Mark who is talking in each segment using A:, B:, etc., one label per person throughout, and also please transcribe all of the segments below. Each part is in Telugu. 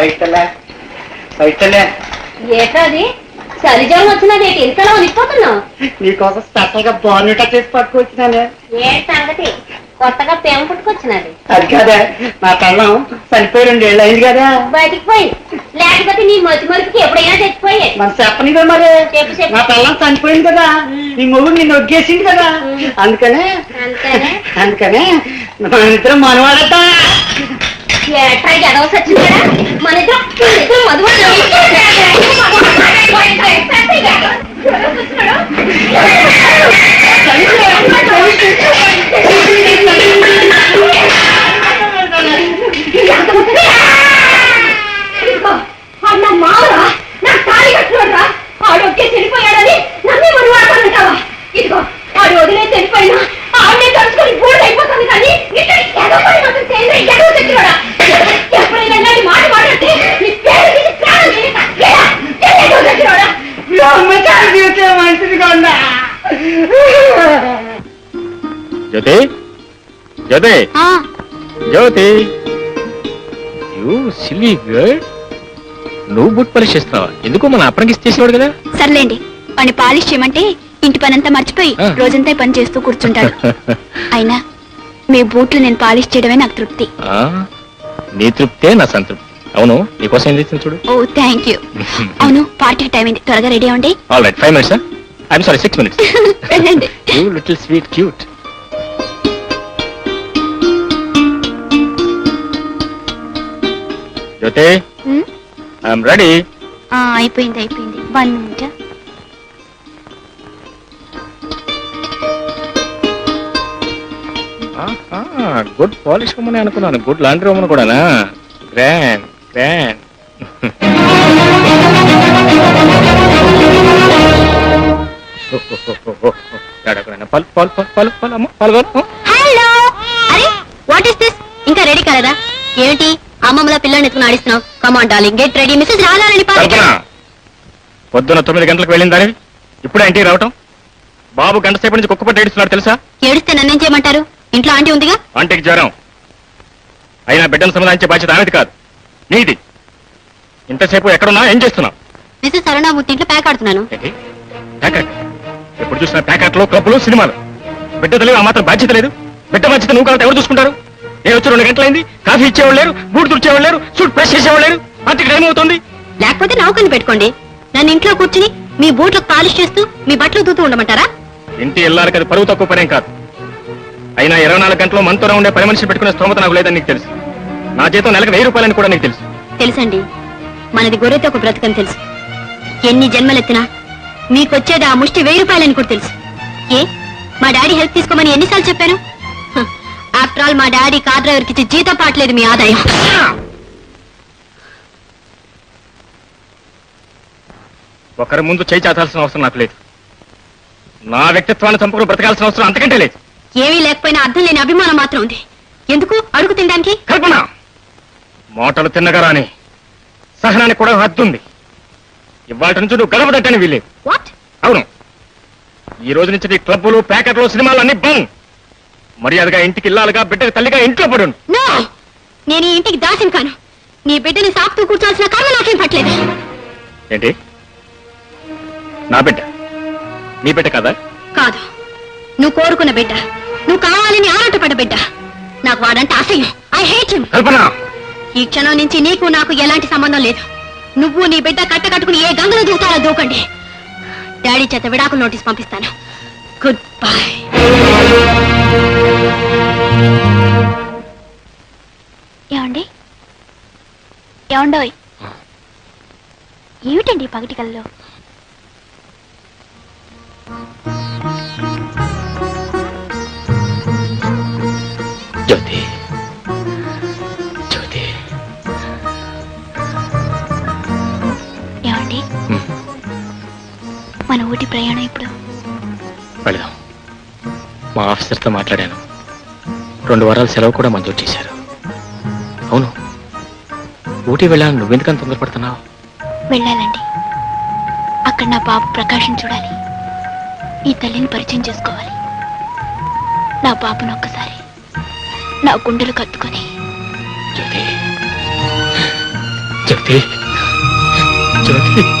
A: పైసలే పైసలే.
B: ఏటది చలిజలం వచ్చినది ఇంతలో నిప్పుతున్నావు
A: నీకోసం స్పెషల్గా బాగున్నట చేసి పట్టుకొచ్చినానే.
B: ఏ సంగతి? కొత్తగా పేమ పుట్టుకొచ్చినది.
A: అది కదా నా పెళ్ళం చనిపోయి రెండేళ్ళు అయింది కదా.
B: బయటికి పోయి లేకపోతే నీ మతి ఎప్పుడైనా
A: మన మరి
B: చెప్పు, చెప్పు.
A: నా పెళ్ళం చనిపోయింది కదా. నీ మొగుడు నిన్ను ఒగ్గేసింది కదా. అందుకనే
B: అంతేనే
A: అందుకనే మన ఇద్దరం మనవాడట
B: ఏట్రా ఎడవ సచ్చిందా మన ఇద్దరం మన ఇద్దరం అన్న మావరా నా తాళి కట్టుకోడరా ఆడు ఒకే చనిపోయాడని నన్నే మనం ఆడుకుంటావా
A: జీవితం మంచిదిగా ఉందా
C: Jyothi? Jyothi? Jyothi? You silly girl. నువ్వు బుట్ పాలిష్ చేస్తున్నావా? ఎందుకు మన అప్పటికి చేసేవాడు కదా.
D: సర్లేండి. వాడిని పాలిష్ చేయమంటే ఇంటి పనంతా మర్చిపోయి
C: ఆ.
D: రోజంతా పని చేస్తూ కూర్చుంటాడు. అయినా మీ బూట్లు నేను పాలిష్ చేయడమే నాకు తృప్తి.
C: ఆ, నీ తృప్తే నా సంతృప్తి. అవును నీకోసం ఏం చేసింది చూడు?
D: ఓ థ్యాంక్ యూ అవును పార్టీకి టైం అయింది త్వరగా రెడీ అవ్వండి.
C: All right five minutes I'm sorry six minutes
D: వెళ్ళండి.
C: You little sweet cute Jyoti
D: um,
C: I'm ready
D: ఆ, అయిపోయింది అయిపోయింది. One minute
C: good polish room అని అనుకున్నాను. గుడ్ లాండ్రీ రూమ్ కూడానా? గ్రాండ్ గ్రాండ్ పాలు పాలు పాలు పాలు పాలు అమ్మ పాలు కావాలి.
D: హలో అరే వాట్ ఇస్ దిస్ ఇంకా రెడీ కాలేదా? ఏమిటి? అమ్మమ్మల పిల్లని ఎత్తుకుని ఆడిస్తున్నావు? Come on darling get ready missus
C: Radharani Kalpana పొద్దున తొమ్మిది గంటలకు వెళ్ళిన దానివి? ఇప్పుడే ఇంటికి రావటం? బాబు గంట సేపు నుంచి కుక్క పట్టి ఏడుస్తున్నాడు తెలుసా?
D: ఏడిస్తే నన్నేం చేయమంటారు? ఇంట్లో ఆంటీ ఉందిగా?
C: ఆంటీకి జ్వరం. అయినా బిడ్డను సమాధానించే బాధ్యత ఆమెది కాదు. నీది. ఇంతసేపు ఎక్కడున్నా? ఏం చేస్తున్నావు?
D: మిస్సెస్ అరుణ ముట్టింట్లో ప్యాక్ ఆడుతున్నాను.
C: ఏంటి? ప్యాకెట్ ఎప్పుడు చూసినా ప్యాకెట్లు క్లబ్లు సినిమాలు. బిడ్డ తెలివి ఆ మాత్రం బాధ్యత లేదు. బిడ్డ బాధ్యత నువ్వు కాబట్టి ఎవరు చూసుకుంటారు? నేను వచ్చి రెండు గంటలైంది కాఫీ ఇచ్చేవాళ్ళు లేరు బూట్ తుడిచేవాళ్ళు లేరు సూట్ ప్రెస్ చేసేవాళ్ళు లేరు. అంతకి టైం అవుతుంది
D: లేకపోతే నౌకని పెట్టుకోండి. నన్ను ఇంట్లో కూర్చుని మీ బూట్లకు పాలిష్ చేస్తూ మీ బట్టలు దూతూ ఉండమంటారా?
C: ఇంటి వెళ్ళాలి అది పరువు తక్కువ పనేం కాదు. అయినా ఇరవై నాలుగు గంటలు మనతోనే ఉండే పని మనిషి పెట్టుకునే స్తోమత నాకు లేదని నీకు తెలుసు. నా జీతం నెలకు వెయ్యి రూపాయలని కూడా నీకు తెలుసు.
D: తెలుసండి. మనది గొర్రెతో ఒక బ్రతకని తెలుసు. ఎన్ని జన్మలెత్తినా మీకొచ్చేది ఆ ముష్టి వెయ్యి రూపాయలని కూడా తెలుసు. ఏ? మా డాడీ హెల్ప్ తీసుకోమని ఎన్నిసార్లు చెప్పాను? ఆఫ్టర్ ఆల్ మా డాడీ కార్ డ్రైవర్కి ఇచ్చే జీతం పాటలేదు మీ ఆదాయం.
C: ఒకరి ముందు చేయి చాచాల్సిన అవసరం నాకు లేదు. నా వ్యక్తిత్వాన్ని చంపుకుని బ్రతకాల్సిన అవసరం అంతకంటే లేదు.
D: ఏమీ లేకపోయినా అర్థం లేని అభిమానం మాత్రం ఉంది. ఎందుకు? అడుగు తినడానికి?
C: కల్పన! మోటలు తిన్నగా రాని సహనానికి కూడా హద్దుంది. ఇవాళ నుంచి నువ్వు గడప తట్టని వీలేదు
D: వాట్?
C: అవును. ఈ రోజు నుంచి నీ క్లబ్బులు ప్యాకెట్లు సినిమాలు అన్ని బంద్. మర్యాదగా ఇంటికి ఇల్లాలుగా బిడ్డకి తల్లిగా ఇంట్లో పడును
D: నో! నేను ఈ ఇంటికి దాసిన కాను. నీ బిడ్డని సాకుతూ కూర్చోాల్సిన కర్మ నాకేం పట్టలేదు.
C: ఏంటి? నా బిడ్డ? నీ బిడ్డ కదా?
D: కాదు. నువ్వు కోరుకున్న బిడ్డ. నువ్వు కావాలని ఆరాటపడ్డ బిడ్డ. నాకు వాడంటే అసహ్యం. I hate him
C: Kalpana!
D: ఈ క్షణం నుంచి నీకు నాకు ఎలాంటి సంబంధం లేదు. నువ్వు నీ బిడ్డ కట్ట కట్టుకుని ఏ గంగలో దూకాలో దూకండి. డాడీ చేత విడాకులు నోటీస్ పంపిస్తాను. గుడ్ బై ఏమండి? ఏమండోయ్? ఏమిటండి ఈ పగటి కల్లో?
C: జ్యోతి జ్యోతి
D: ప్రయాణం ఇప్పుడు?
C: వెళదాం. మా ఆఫీసర్తో మాట్లాడాను. రెండు వారాల సెలవు కూడా మంజూరు చేశారు. అవును. ఊటీ వెళ్ళాను నువ్వెందుకని తొందరపడుతున్నావు?
D: వెళ్ళాలండి. అక్కడ నా బాబు ప్రకాశం చూడాలి. ఈ తల్లిని పరిచయం చేసుకోవాలి. నా బాబును ఒక్కసారి నా గుండెలు కత్తుకొని.
C: జ్యోతి. జ్యోతి. జ్యోతి.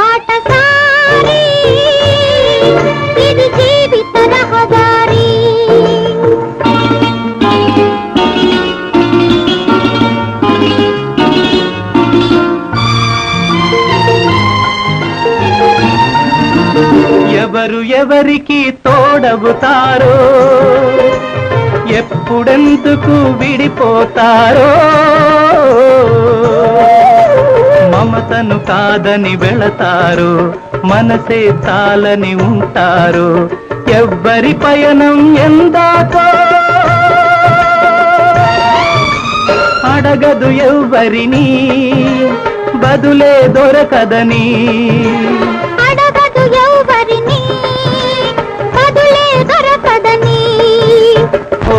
E: ఎవరికి తోడవుతారో? ఎప్పుడెందుకు విడిపోతారో? మమతను కాదని వెళతారు? మనసే తాలని ఉంటారు? ఎవ్వరి పయనం ఎందాకో? అడగదు ఎవ్వరిని బదులే దొరకదని.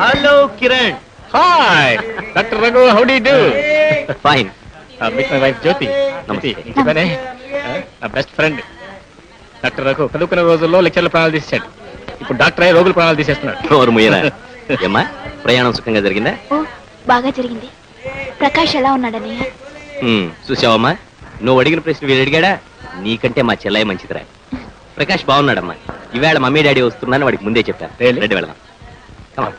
E: Hello Kiran
C: hi doctor Raghu how do do
F: fine
C: meet my wife Jyoti
F: నమస్తే.
C: నా బెస్ట్ ఫ్రెండ్ డాక్టర్ రఘు చదువుకునే రోజుల్లో లెక్చర్ల ప్రాణాలు తీసేశాడు. ఇప్పుడు డాక్టర్ అయ్యి రోగుల ప్రాణాలు తీసేస్తున్నాడు.
F: నోరు ముయ్యరా ఏమ్మా? ప్రయాణం సుఖంగా జరిగిందా?
G: ఓ బాగా జరిగింది. ప్రకాష్ ఎలా ఉన్నాడని
F: హ్మ్, చూసావమ్మా? నువ్వు అడిగిన ప్రశ్న వీడు అడిగాడా? నీకంటే మా చెల్లయ్య మంచిదిరా. ప్రకాష్ బాగున్నాడమ్మా. ఈవేళ మమ్మీ డాడీ వస్తున్నాను వాడికి ముందే చెప్పాను.
C: Really?
F: రెడ్డి వెళదాం. Come on.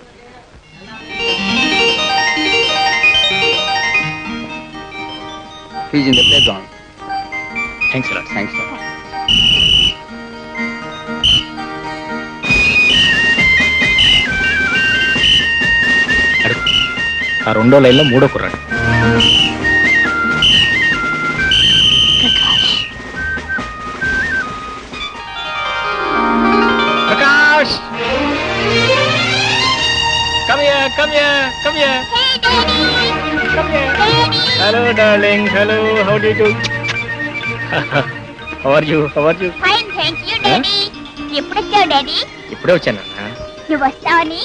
H: He's in the playground.
C: Thanks lot
H: Thanks, sir.
C: ఆ రెండో లైన్లో మూడో కుర్రాడు
G: Prakash
C: Prakash come here come here come here come here hello darling hello how do you how are you how are you
G: fine thank you daddy ఎప్పుడు వచ్చావు డాడీ
C: ఇప్పుడే వచ్చాను. నాన్న
G: నువ్వు వస్తావని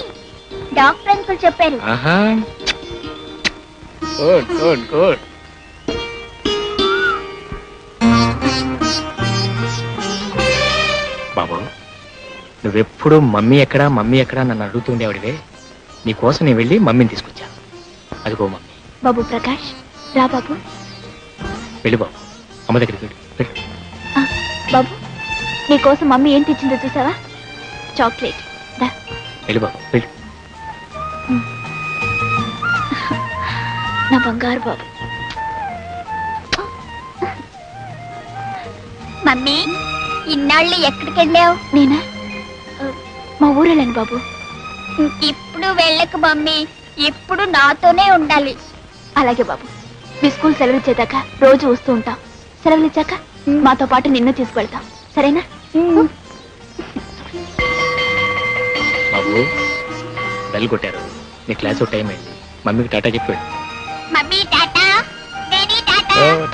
G: డాక్టర్ అంకుల్ చెప్పారు.
C: ఆహా. గుడ్ గుడ్ గుడ్ బాబు నువ్వెప్పుడు మమ్మీ ఎక్కడా మమ్మీ ఎక్కడా నన్ను అడుగుతుండేవాడివే నీ కోసం నేను వెళ్ళి మమ్మీని తీసుకొచ్చా అదిగో మమ్మీ.
G: బాబు ప్రకాష్ రా బాబు.
C: వెళ్ళి బాబు. అమ్మ దగ్గరికి వెళ్ళు.
G: ఆ, బాబు నీకోసం మమ్మీ ఏం తెచ్చిందో చూసావా? చాక్లెట్. దా.
C: వెళ్ళు బాబు. వెళ్ళు.
G: నా బంగారు బాబు. మమ్మీ ఇన్నాళ్ళు ఎక్కడికి వెళ్ళావు? నేనా? ఆ, మా ఊరు వెళ్ళాను బాబు. ఇప్పుడు వెళ్ళకు మమ్మీ. ఇప్పుడు నాతోనే ఉండాలి. అలాగే బాబు. మీ స్కూల్ సెలవు ఇచ్చేదాకా రోజు వస్తూ ఉంటాం. సెలవులు ఇచ్చాక మాతో పాటు నిన్ను తీసుకెళ్తాం. సరేనా?
C: బాబు బెల్ కొట్టారు. నీ క్లాస్ టైం అయింది. మమ్మీకి టాటా చెప్పి. వెళ్ళు
G: మమ్మీ టాటా?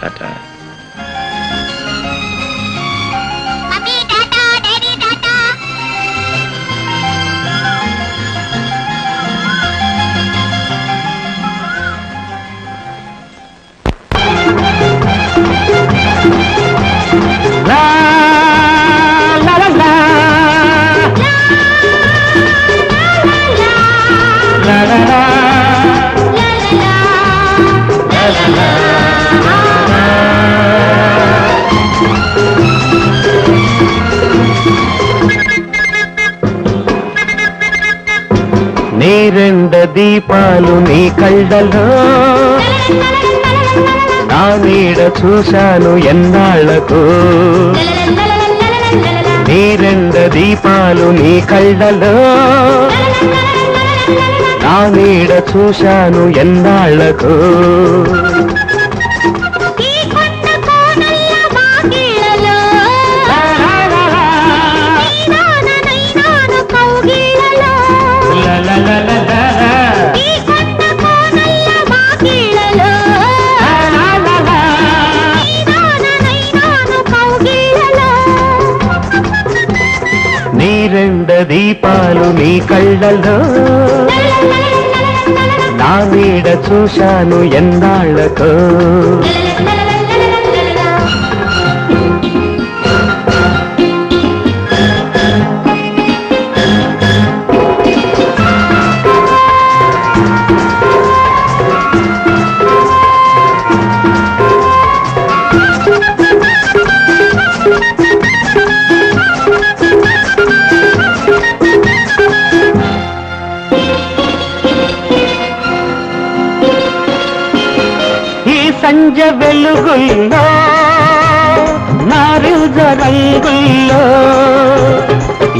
G: టాటా.
A: దీపాలు నీ కళ్ళలో. నా నీడ చూశాను ఎన్నాళ్ళకు. నీ రెండు దీపాలు నీ కళ్ళలో. నా నీడ చూశాను ఎన్నాళ్ళకు. రెండ దీపాలు నీ కళ్ళలో నా వీడ చూశాను ఎన్నాళ్ళతో వెలుగుల్లో నారింజ రంగుల్లో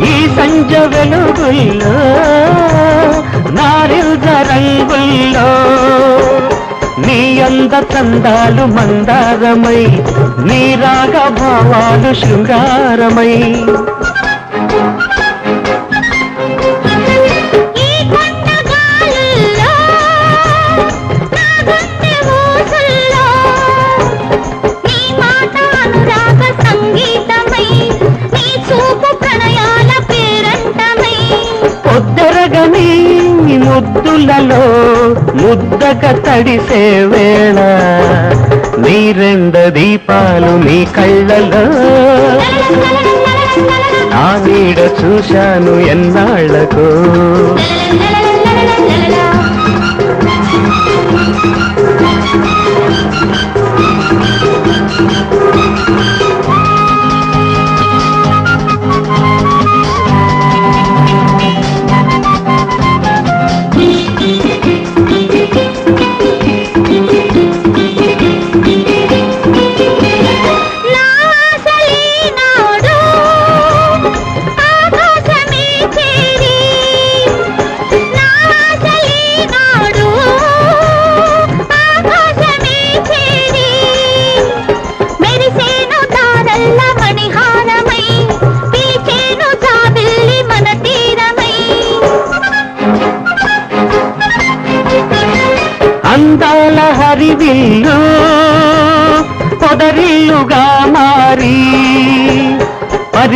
A: ఈ సంజ వెలుగుల్లో నారింజ రంగుల్లో నీ అంద చందాలు మందారమై నీ రాగ భావాలు శృంగారమై. ముద్దులలో ముద్దక తడిసే వేళ నీ రెండ దీపాలు నీ కళ్ళలో. ఆ నీడ చూశాను ఎన్నాళ్ళకు.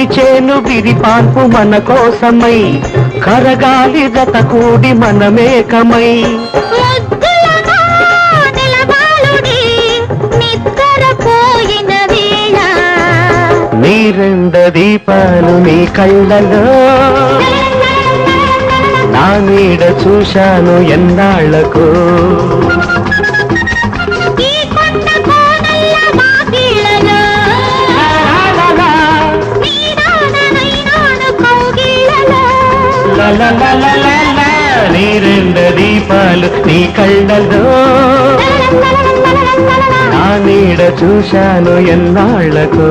A: పరిచేను విరిపాన్పు మన కోసమై కరగాలి జత కూడి మనమేకమై
B: ముద్దులగా నిలబాలుడి నిద్రపోయిన వేళ.
A: నీ రెండ దీపాలు నీ కళ్ళలో. నా నీడ చూశాను ఎన్నాళ్ళకు. నీ రెండు దీపాలు నీ కళ్ళలో నా నీడ చూశాను
B: ఎన్నాళ్ళకు.